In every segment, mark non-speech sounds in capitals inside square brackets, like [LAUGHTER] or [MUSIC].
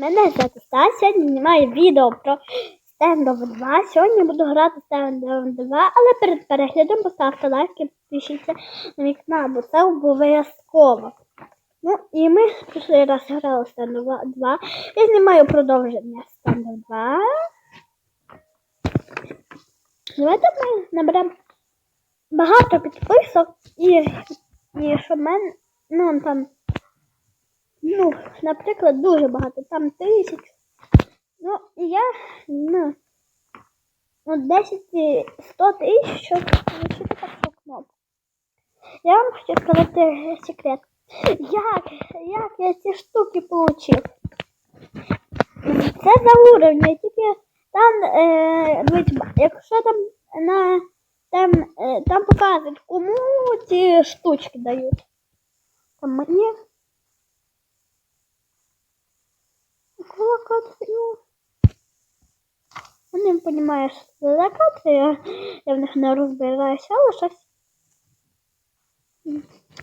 Мене звати Стас, сьогодні знімаю відео про Standoff 2. Сьогодні буду грати Standoff 2, але перед переглядом поставте лайк і підпишіться на мій канал, бо це обов'язково. Ну і ми пішли раз грали Standoff 2. Я знімаю продовження Standoff 2. Давайте ми наберемо багато підписок і, і щоб мене, ну там, ну, наприклад, дуже багато, там тисяч. Ну, і я, ну, ну 10 і 100 тисяч, щоб лишити таку кнопку. Я вам хочу сказати секрет. Як, як я ці штуки получив? Це за уровня, тільки там, е, якщо там на там, е, там показують, кому ці штучки дають. Там мені. Колокацію. Не розумію, що локація. Я в них не розбираюся, але щось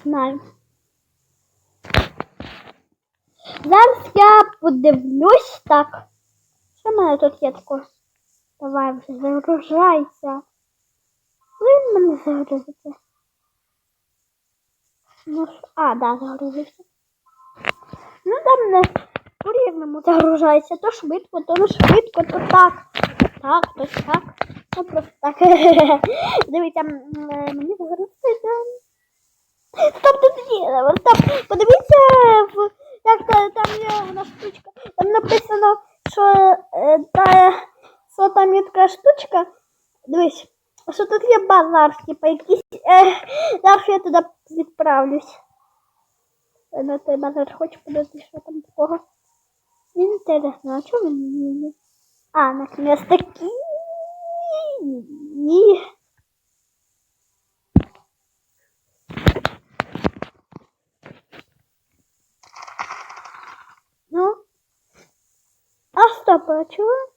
знаю. Зараз я подивлюсь так. Що в мене тут є таке? Давай вже загружайся. Він мене загрузиться? Ну, а, да, загрузився. Ну, там не по-різному загружається. То швидко, то не швидко, то так. Так, то так. Ну, просто так. [LAUGHS] Дивіться, мені загрузиться. Стоп, тут є. Стоп, подивіться, як там є вона штучка. Там написано, що, е, та, що там є така штучка. Дивись, що тут є базар, типа якийсь. Е, зараз я туди відправлюсь. Е, На той базар хочу подивитися, що там такого. Інтересно, а чого він не? А, наконец таки. Ні. Ну. А стоп, а чого?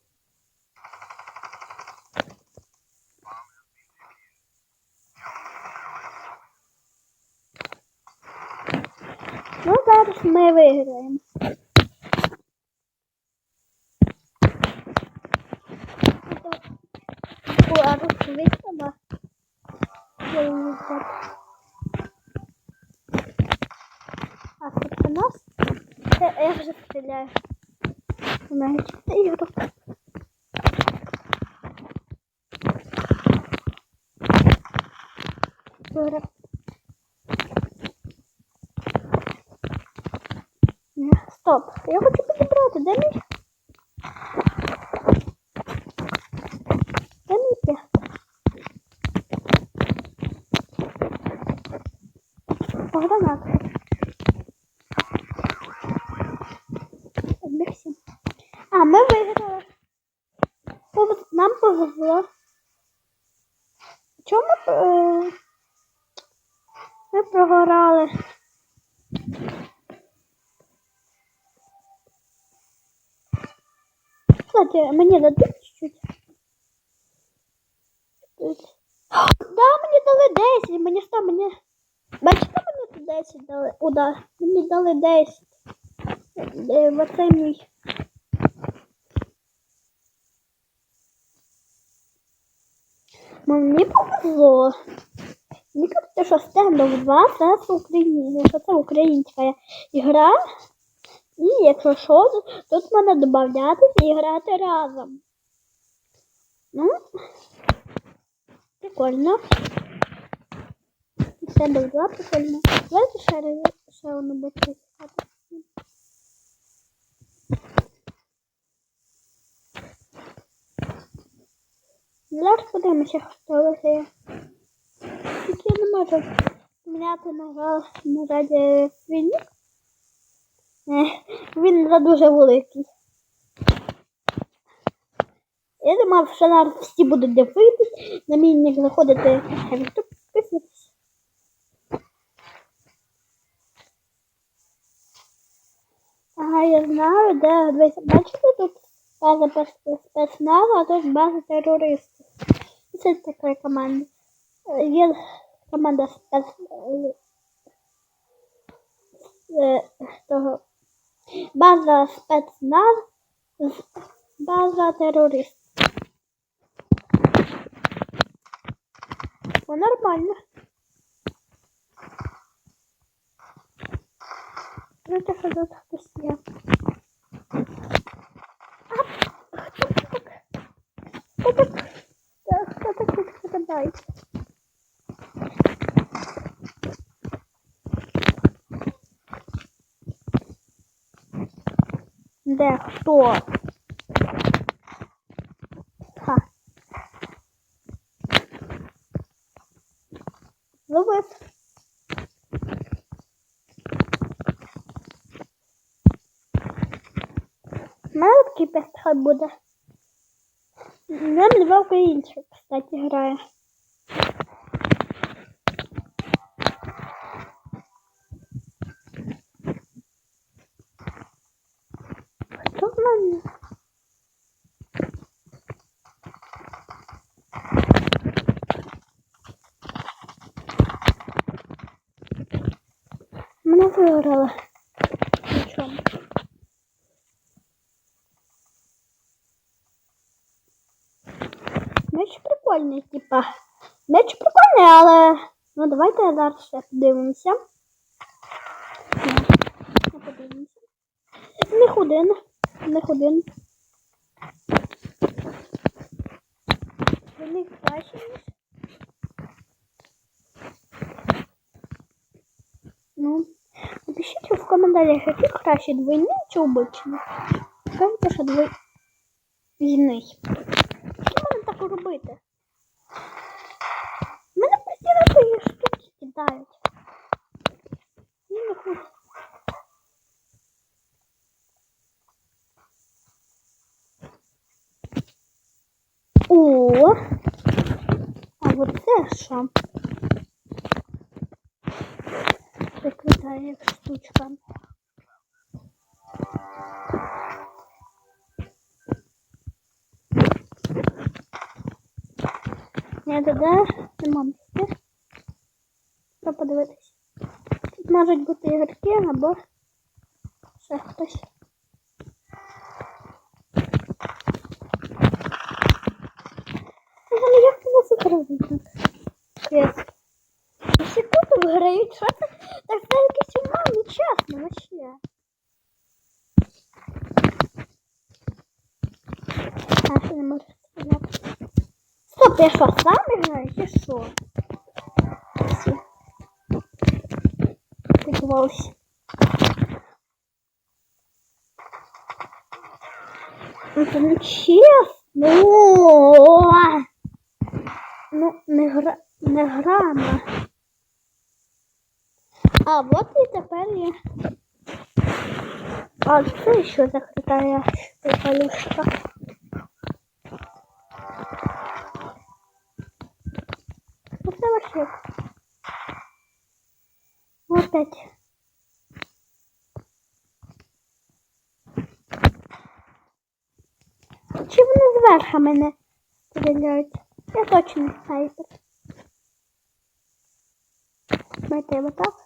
Ну, зараз ми виграємо. Була розповідна. А це нас? Це я вже стріляю. Навіть ігру. Добре. Ні, Стоп. Я хочу підібрати. Де мій? Де мій п'ят? Погранат. Обмірся. А, ми виграли. Пов- Нам повезло. Чому ми, е, ми прогорали? Кстати, мені дадуть чуть-чуть. Да, мені дали 10, мені що, мені... Бачите, мені тут 10 дали? О, да, мені дали 10. Е, Оце мій. Мені повезло. Мені кажуть, що Standoff 2 це України, що це українська ігра. І якщо що, тут можна додатися і грати разом. Ну, прикольно. Standoff 2 прикольно. Давайте ще, раз- ще одну буде грати. Зараз подивимося, хто виграє. Тільки я не на раді. Е, Він дуже великий. Я думав, що зараз всі будуть дивитись, на мій нік заходити. Ага, я знаю, де дивіться, бачите тут база спецназу, а тут база терористів. Це така команда. Е, Є команда е, того База спецназ, з- база терорист. О, нормально. Ну, це що тут хтось є. А, хто так? Хто так? Та Хто так відкидається? Де хто? Ха. Ловив. У мене такий пістолет буде. Нам два українців, кстати, грає. В мене? Виграли. Меч прикольний, типа. Меч прикольний, але. Ну давайте зараз ще подивимося. Ну. Не худин. Не один. Вони краще, ніж. Ну, напишіть в коментарях, які краще двойні чи обичні. Скажіть, що двойний. Що можна так робити? Мене постійно свої штуки кидають. Мені не хочеться. О! А вот це що? Прикритає штучка. Тоді нема місця. Треба подивитись. Тут можуть бути ігорки або ще хтось. Але як це відразить? Крест. Тут виграють, що це? Так це якийсь ума, нечесно, вообще. А, що не можу сказати? Стоп, я що, сам граю, чи що? Всі. Підвалися. Ну, це не чесно. Ну, не гра... не грама. А, вот і тепер є. А, це що закрита полюшка. Ну, Вот эти. Чи вони зверху мене? Я точно не снайпер. Смотрите, вот так.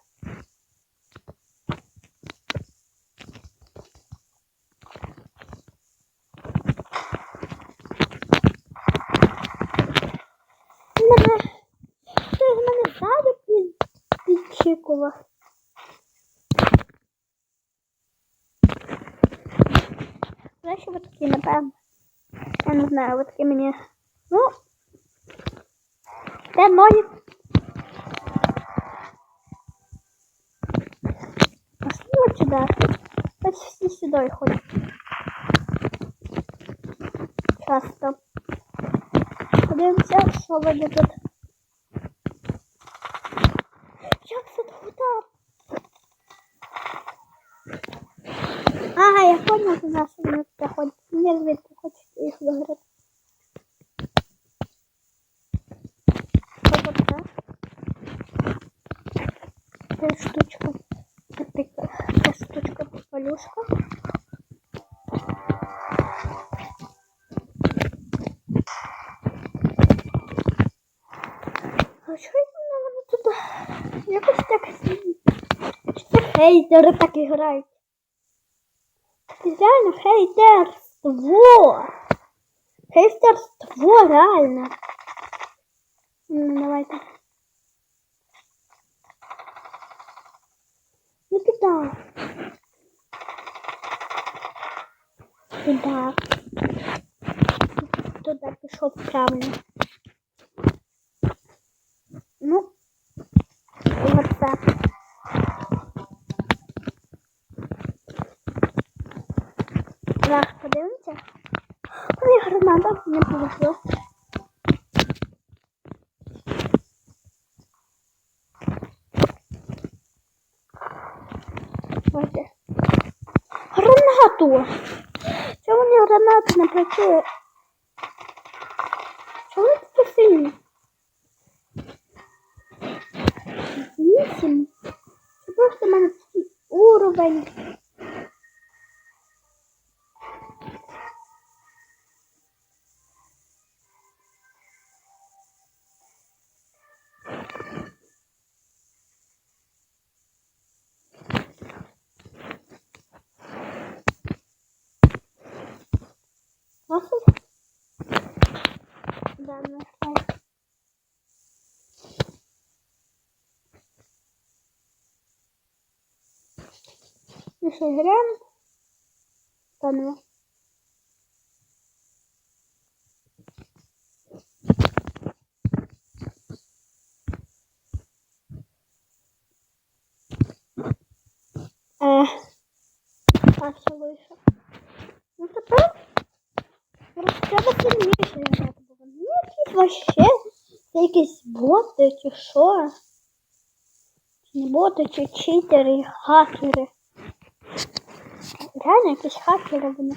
підчікував. Знаєш, ви такі, напевно. Я не знаю, ви такі мені. Ну. Де ноги? Пошли вот сюда. Пусть все сюда и ходят. Часто. Подивимося, що вони тут. Нас вони тут ходять. Не звідки хочете їх виграти. Це? Штучка. Це штучка полюшка. А що це вони тут? Якось так. Хейтери так і? Хейтерство. Хейтерство, реально. Ну, давайте. Ну, туда. Туда. Туда пішов правильно. Ну, і оце. Зараз подивимося. Ой, граната не повезло. Ось. Гранату! Чому мені граната не працює? Чому це таке сильно? Вісім. Це просто в мене такий уровень. Класно? Да, нашла. Ну що, граємо? Та ну. Е, так, що вийшло. Ну тепер Просто треба сильніше грати було. Ну, якісь вообще, це якісь боти чи що. Не боти, чи читери, хакери. Реально якісь хакери вони.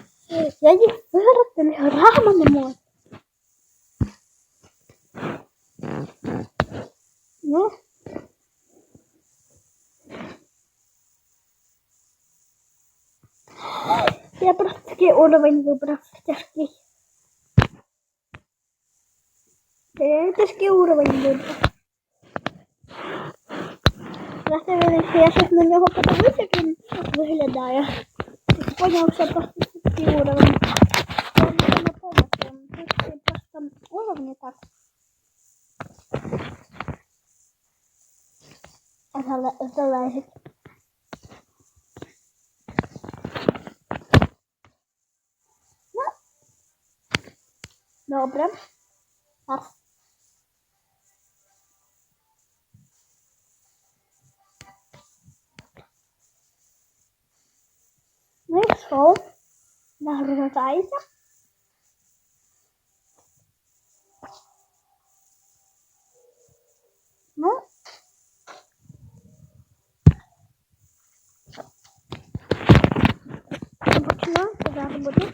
Я їх виграти не грама не можу. Ну. Я просто такий уровень вибрав тяжкий. Я тяжкий уровень. Просто він, я щось на нього подивився, як він виглядає. Поняв, що просто такий уровень. Я не помню, це просто уровні так. Зале- Залежить. Добре. Ну і що? Нагружається. Ну. Починаємо, зараз буде.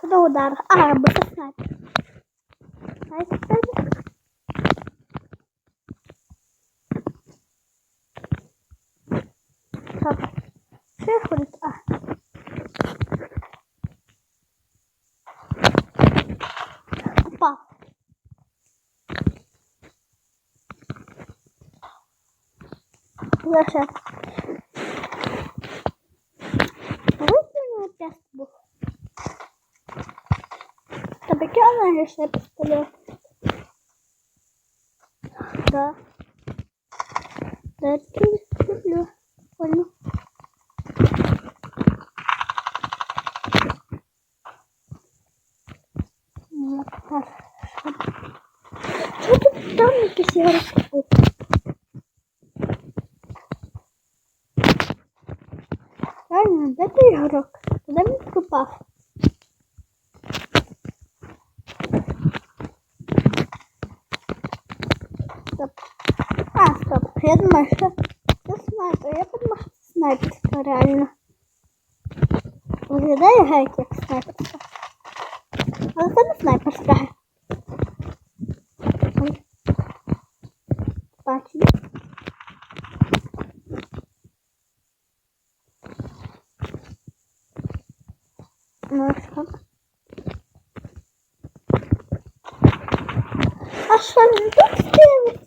Сюда удар. А, буде снайпер. Снайпер, снайпер. Так. Що ходить? А. Опа. Лише. Ось у нього тест був. Тебе кидали ще пістолет? Да. Да, я такий люблю. Понял. Ну, так. Що тут там якісь іграшки були? Реально, де ти ігрок? Куди він пропав? Стоп. А, стоп. Я думаю, що це снайпер. Я подумала, що це снайперська реально. Виглядає геть як снайперська. Але це не снайперська. Бачу. Ну що? А що він тут дивиться?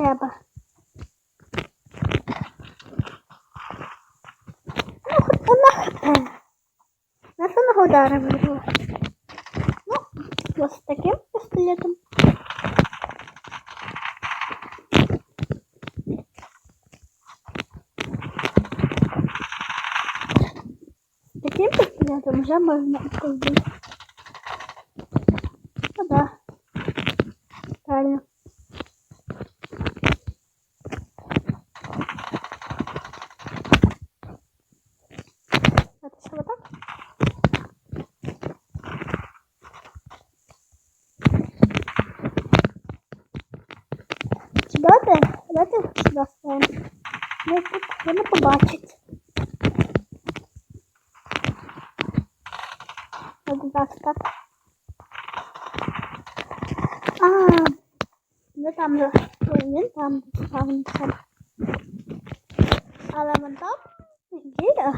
треба. Ну, хоч одна хп. Нашого удара вирвала. Ну, ось таким пістолетом. Таким пістолетом вже можна побити. Ну да. Правильно. Это все вот так? Сюда ти? Давайте сюди ставимо. Ну, тут вона побачить. От так, так. А, ну там же, ой, він там ставиться. Але вон там є.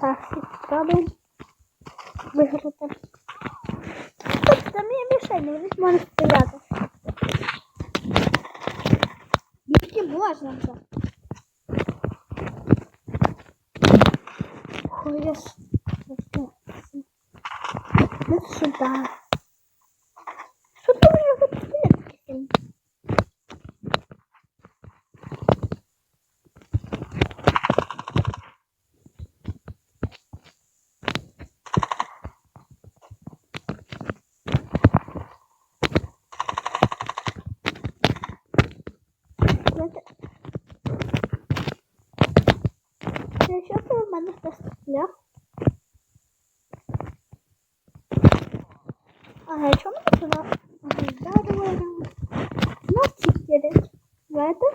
Так, спробуємо виграти. Тут там є мішені, вони можуть стріляти. Тільки можна вже. Ну сюди. Що ти мені за пістолет такий? Знаєте, я що це в мене хтось стріляв? Ага, чому ми сюди вдарили? Ну, чотири. Давайте.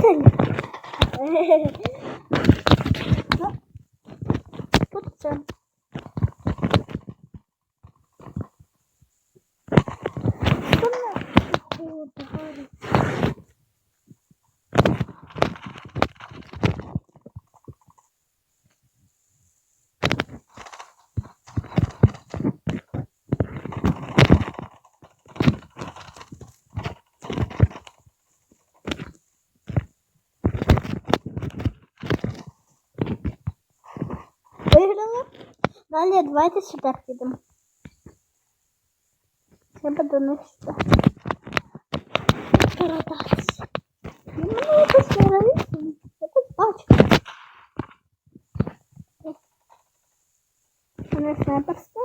Цель. Ну, тут це. Що ми ударили? Виграли. Далі давайте сюди підемо. Треба донести. Передатися. Ну, ну, якось реалістично. Я тут бачу. Вони снайперські.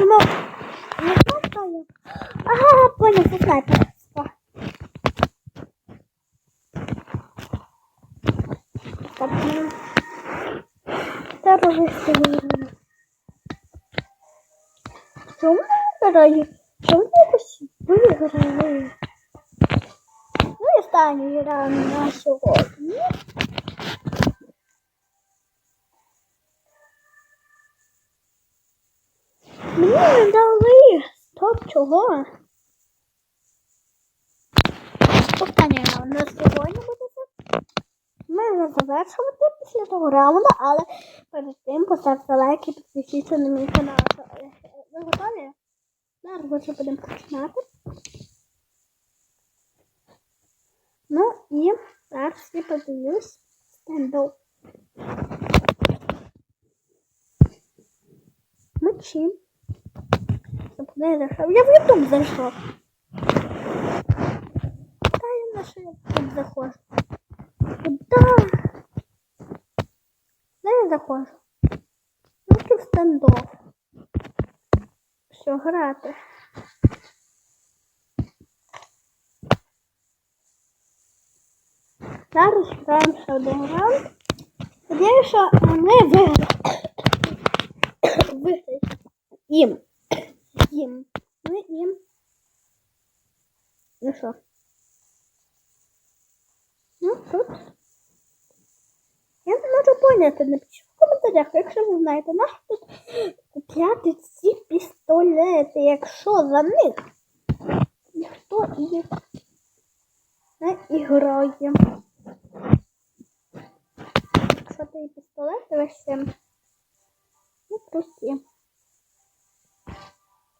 Ну, не знаю. Ага, понял, це снайперська. Так, ну, терористи виграли. Чому виграю? Чому якось виграли? Ну, і на сьогодні. Мені не дали. Стоп, чого? Остання гра на сьогодні буде це. Ми завершувати після того раунду, але перед тим поставте лайк і підпишіться на мій канал. Ви готові? Зараз будемо починати. Ну і зараз я подивлюсь стендоп. Мочі. Куди я зайшов? Я в YouTube зайшов. Та я на що я тут заходжу. Куда? Де я заходжу? Ну тут стендов. Все, грати. Зараз граємо ще один раунд. Сподіваюся, що ми виграємо. Виграємо. Їм. Їм. Ми їм. Ну що? Ну, тут. Я не можу поняти, напишіть в коментарях, якщо ви знаєте, наш тут купляти ці пістолети, якщо за них ніхто їх не іграє. Що ти пістолет вести? Ну, пусті.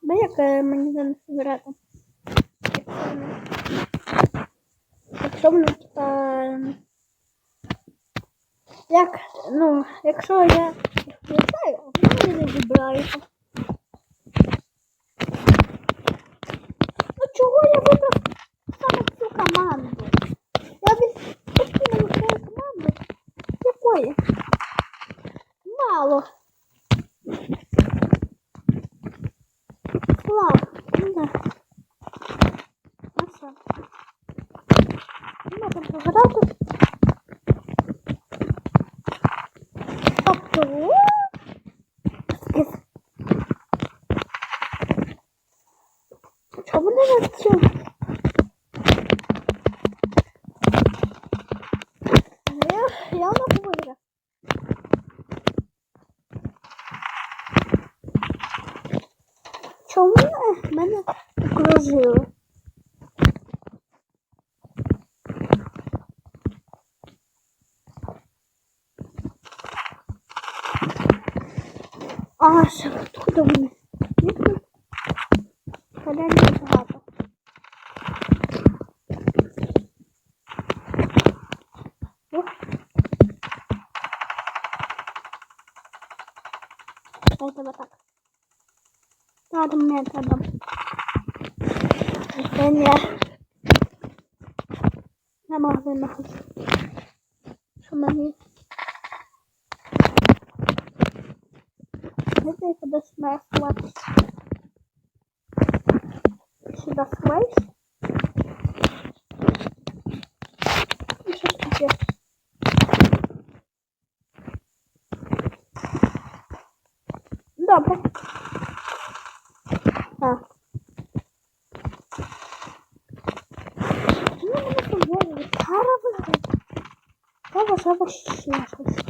Бо як е, мені не збирати? Якщо воно типа. Як, ну, якщо я їх не знаю, вони не зібраються. Я, я на виграв. Чому е, мене окружили? А, ще откуда вони? Ніхто? Поля не багато. Ух. Дай тебе так. Надо методом. Это не... На магазинах. Що мені? Это я куда сюда схватить. Сюда схватить. И что теперь? Добре. Так. Ну, мене поводили. Кара виграє. Я вважала ще щось.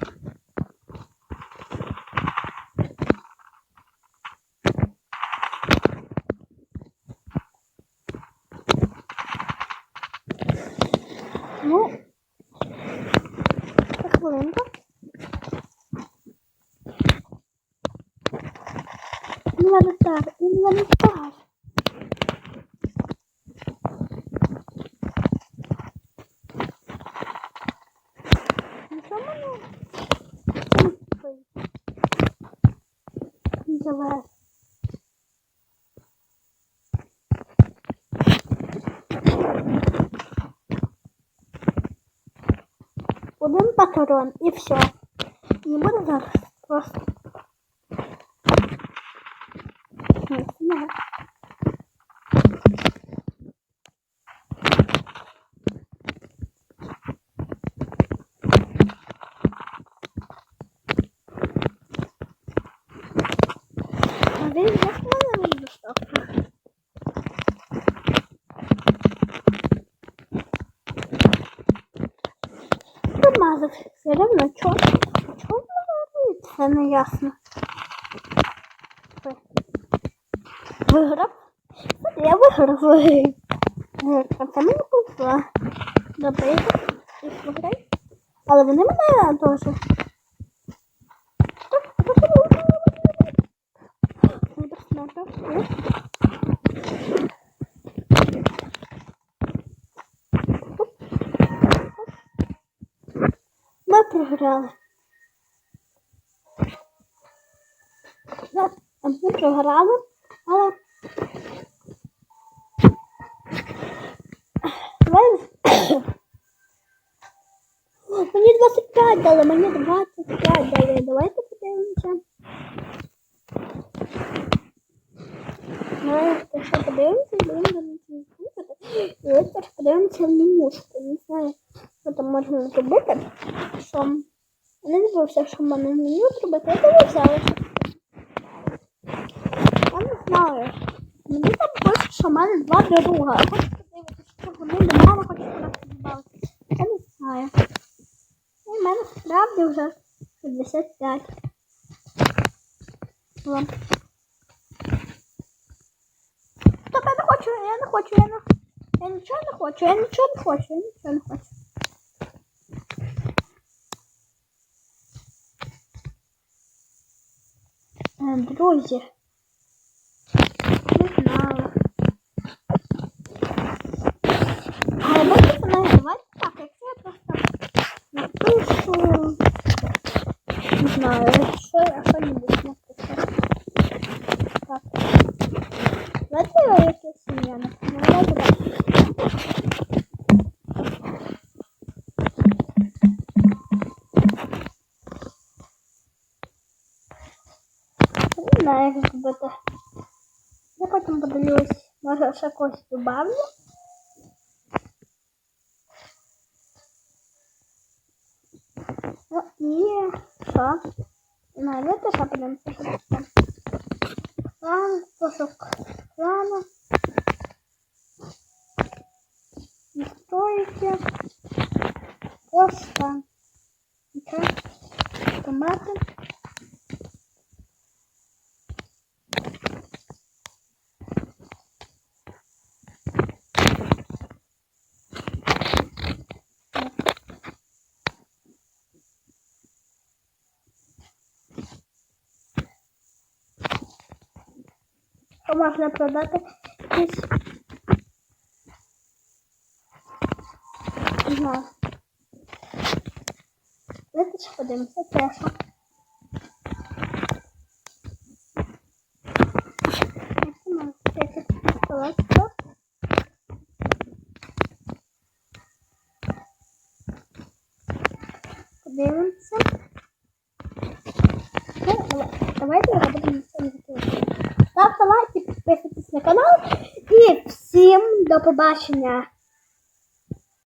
Ну, це хвилинка. Інвентар, інвентар. Ну, що мене? Ой. Давай. Один патрон і все. Не буду зараз просто. Ні, не. А він як мене не достав? Промазав все рівно чого? Чого Не ясно. Виграв? Я виграв. А це мені повезло. Добре, я виграю. Але вони мене снайпер. Ми програли. Да, Ми програли, але. [COUGHS] Мені 25 дали, мені 25 дали. Давайте подивимося. Давайте ще подивимося, будемо слухати. І ось теж подивимося в менюшку. Не знаю, що там можна зробити. Що? Я не дивився, що в мене в меню зробити. Я дивився, але знаю. Мені там пише, що в мене два друга. Хочу подивитися, що вони до мене хочуть додати. Я не знаю. І в мене справді вже 65. Ладно. Стоп, я не хочу, я не хочу, я не Я нічого не хочу, я нічого не хочу, я нічого не хочу. друзі. Знаю. Але называть не так, якщо я просто напишу. Не знаю, що я що-нибудь напишу. Так. Давайте я якесь ім'я напишу. Ну, добре. Не знаю, як зробити. Я потім подивлюсь, може ще когось добавлю. Ну, і що? Не, давайте ще подивимося, що тут там. Можна продати якісь. Ще подивимося, це Ставте лайки, підписуйтесь на канал. І всім до побачення.